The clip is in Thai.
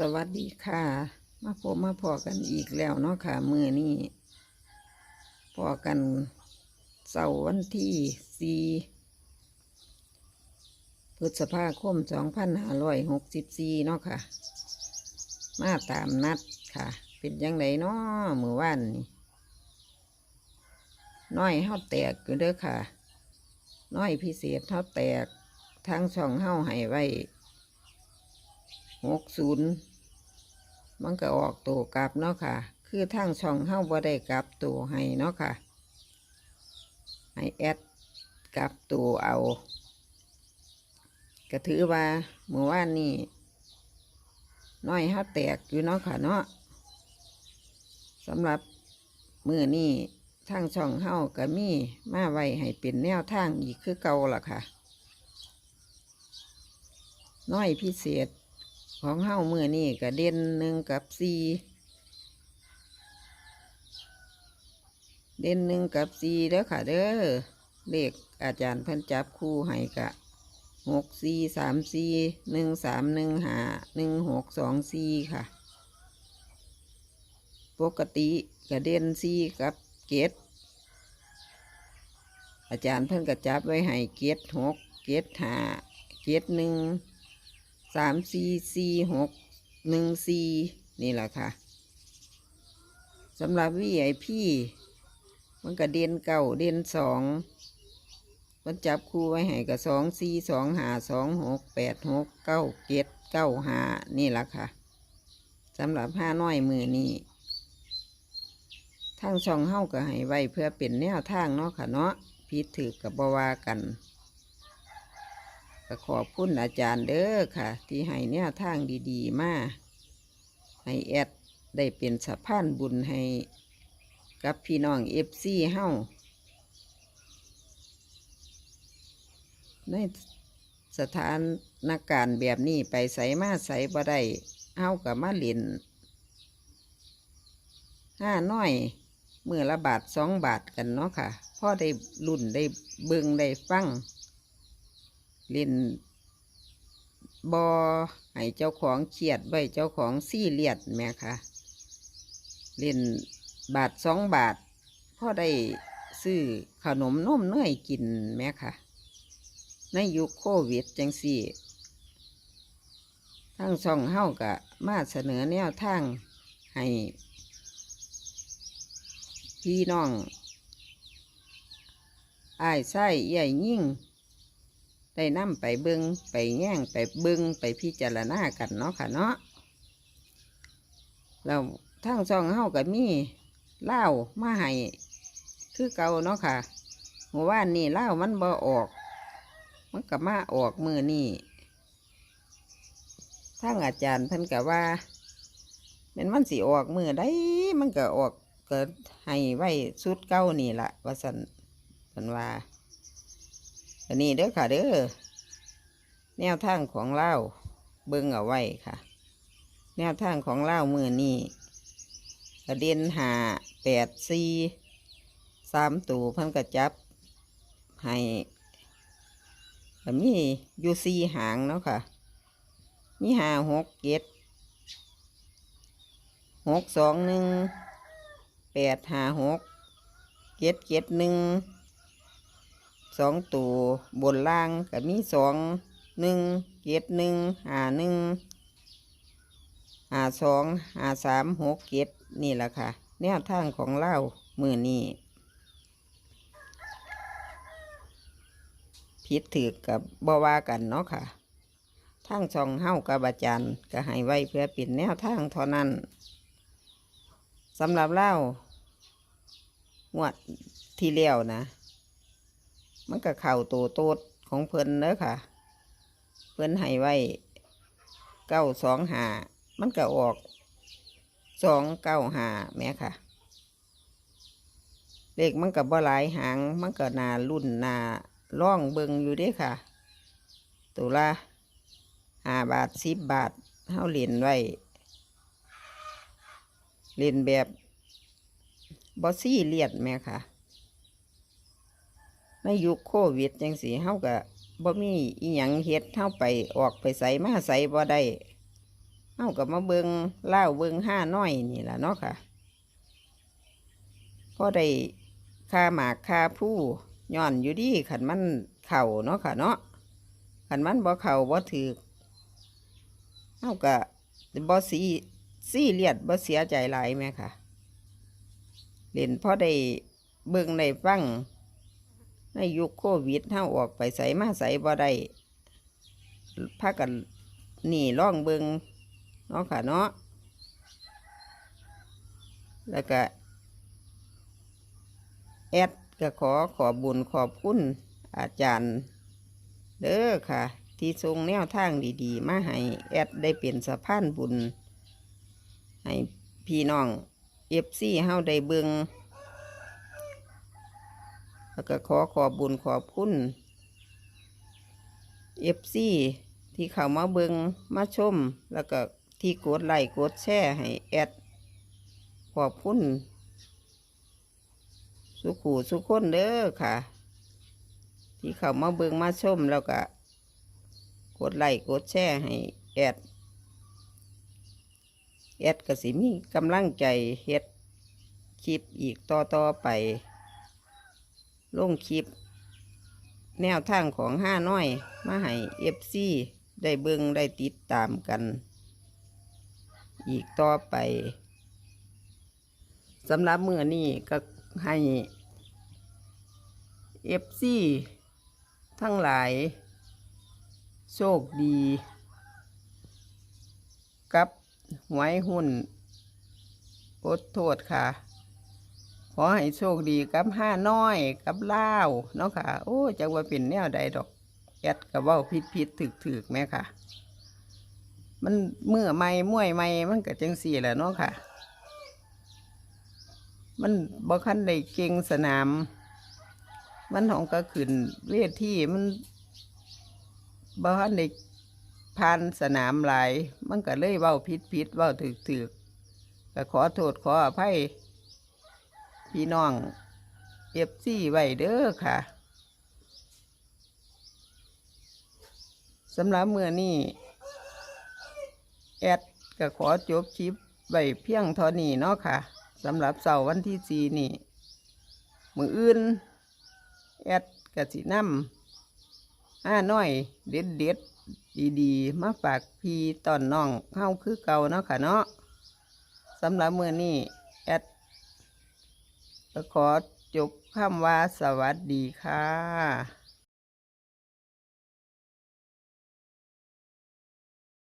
สวัสดีค่ะ มาพบมาพอกันอีกแล้วเนาะค่ะมือนี้พอกันเสาร์วันที่สี่พฤษภาคมสองพันห้าร้อยหกสิบสี่เนาะค่ะ มาตามนัดค่ะ เป็นยังไงเนาะมือว่านนี่น้อยเฮาแตกอยู่เด้อค่ะ น้อยพิเศษเฮาแตกทางช่องเฮาให้ไว้หกศูนย์ มันก็ออกตัวกลับเนาะค่ะ คือทางช่องเฮ้าบ่ได้กลับตัวให้เนาะค่ะ ให้แอดกลับตัวเอาก็ถือว่าเมื่อวานนี้น้อยเฮาแตกอยู่เนาะค่ะเนาะสำหรับมือนี้ทางช่องเฮาก็มีมาไว้ให้เป็นแนวทางอีกคือเก่าล่ะค่ะ น้อยพิเศษ ของเฮ้ามือนี่ก็เด่นหนึ่งกับสี่เด่นหนึ่งกับสี่เด้อค่ะเด้อเลขอาจารย์เพิ่นจับคู่ให้กะหกสี่สามสี่หนึ่งสามหนึ่งหาหนึ่งหกสองสี่ค่ะ ปกติก็เด่นสี่กับเกตอาจารย์เพิ่นก็จับไว้ให้เกตหกเกตหาเกตหนึ่ง สามสี่สี่หกหนึ่งสี่นี่แหละค่ะสำหรับวีไอพี่มันก็เด่นเก้าเด่นสองมันจับคู่ไว้ให้กับสองสี่สองหาสองหกแปดหกเก้าเจ็ดเก้าหานี่แหละค่ะสำหรับห้าน้อยมือนี่ทางช่องเฮ้าก็ให้ไว้เพื่อเป็นแนวทางเนาะค่ะเนาะพิดถือกับบวากัน ก็ขอบคุณอาจารย์เด้อค่ะ ที่ให้แนวทางดีๆ มาให้แอดได้เป็นสะพานบุญให้กับพี่น้องเอฟซีเฮาในสถานนักการแบบนี้ไปใส่มาใส่บ่ได้เฮากับมาเล่นห้าน้อยเมื่อละบาทสองบาทกันเนาะค่ะพ่อได้รุ่นได้เบิงได้ฟัง เล่นบอให้เจ้าของเครียดไว้เจ้าของซี่เลียดแม่ค่ะเล่นบาทสองบาทพ่อได้ซื้อขนมนมเนยกินแม่ค่ะ ในยุคโควิดจังสี่ทั้งช่องเฮ้ากะมาเสนอแนวทางให้พี่น้องอ้ายไส้ใหญ่ยิ่ง ได้นำไปเบิงไปแง่งไปเบิงไปพิจารณากันเนาะค่ะเนาะแล้วทางซองเฮากับมีเหล้ามาให้คือเก่าเนาะค่ะเมื่อวานนี่เหล้ามันบ่ออก มันกับมาออกมือนี่ทางอาจารย์เพิ่นกับว่าเป็นมันสิออกมือได้มันก็ออกเกิดให้ไว้สุดเก้านี่ละว่าสันเพิ่นว่า อันนี้เด้อค่ะเด้อแนวทางของเล่าเบิ่งเอาไว้ค่ะ แนวทางของเล่ามือนี่กระเด็นหาแปดสี่สามตูพิ่นกระจับให้ก็มีอยู่สี่หางเนาะค่ะ มีหาหกเจ็ดหกสองหนึ่งแปดหาหกเจ็ดเจ็ดหนึ่ง สองตัวบนล่างก็มีสองหนึ่งเจ็ดหนึ่งหาหนึ่งหาสองหาสามหกเจ็ดนี่แหละค่ะ แนวทางของเล่ามือนี้ผิดถือกับบว่ากันเนาะค่ะทางช่องเฮ้ากับอาจารย์ก็ให้ไว้เพื่อป็นแนวทางเท่านั้นสำหรับเล่างวดที่เลี้ยวนะ มันก็เข่าตัวโตดของเพิ่นเด้อค่ะ เพิ่นให้ไว้เก้าสองหามันก็ออกสองเก้าหาแม่ค่ะ เลขมันกับบ่หลายหางมันก็นารุ่นนาล่องเบิงอยู่ด้ค่ะตัวละห้าบาทสิบบาทเฮาเล่นไว้เล่นแบบบอสซี่เลียดแม่ค่ะ ในยุคโควิดจังสีเฮาก็บ่มีอีหยังเฮ็ดเฮาไปออกไปใส่มาใส่บ่ได้เฮากับมาเบิงเล่าเบิงห้าน้อยนี่ล่ะเนาะค่ะพอได้ค่าหมากค่าผู้ย้อนอยู่ดีขันมันเข่าเนาะค่ะเนาะขันมันบ่เข่าบ่ถือเฮาก็บ่สีสี่เลียดบ่เสียใจหลายแม่ค่ะเล่นพอได้เบิ่งได้ฟัง ในยุคโควิดเฮาออกไปใส่มาใส่บ่ได้พากันหนีร่องเบิงเนาะค่ะเนาะแล้วก็แอดก็ขอขอบุญขอบคุณอาจารย์เด้อค่ะ ที่ทรงแนวทางดีๆ มาให้แอดได้เป็นสะพานบุญ ให้พี่น้องเอฟซีเฮาได้เบิง แล้วก็ขอขอบบุญขอบคุณเอฟซีที่เข้ามาเบิงมาชม แล้วก็ที่กดไลค์กดแชร์ให้แอดขอบคุณสุขูสุขคนเด้อค่ะ ที่เข้ามาเบิงมาชม แล้วก็กดไลค์กดแชร์ให้แอดแอดก็สิมีกำลังใจเฮ็ดคลิปอีกต่อต่อๆไป ลงคลิป แนวทางของห้าน้อย มาให้เอฟซีได้เบิงได้ติดตามกัน อีกต่อไปสำหรับมือนี้ก็ให้เอฟซีทั้งหลาย โชคดี กับหวยหุ้นอดโทษค่ะ ขอให้โชคดีกับห้าน้อยกับเล่าเนาะค่ะ โอ้จักว่าเป็นแนวใดดอกแอดกับว่าผิดผิดถึกถึกๆแม่ค่ะ มันเมื่อไม่ม่วยไม่มันก็จังสี่แหละเนาะค่ะ มันบ่คันได้เก่งสนาม มันของก็ขึ้นเวทีมันบ่คันได้ผ่านสนามหลาย มันก็เลยเว้าผิดผิดเว้าถึกถึกก็ขอโทษขออภัย พี่น้องเอฟซีไว้เด้อค่ะสำหรับเมื่อนี้แอดก็ขอจบคลิปไว้เพียงเท่านี้เนาะค่ะสำหรับเสาร์วันที่สี่นี่ มืออื่น แอดกสินำห้าน้อย เด็ดเด็ดดีๆ มาฝากพี่ตอนน้องเฮาคือเก่าเนาะค่ะเนาะสำหรับเมื่อนี้ ขอจบคำว่าสวัสดีค่ะ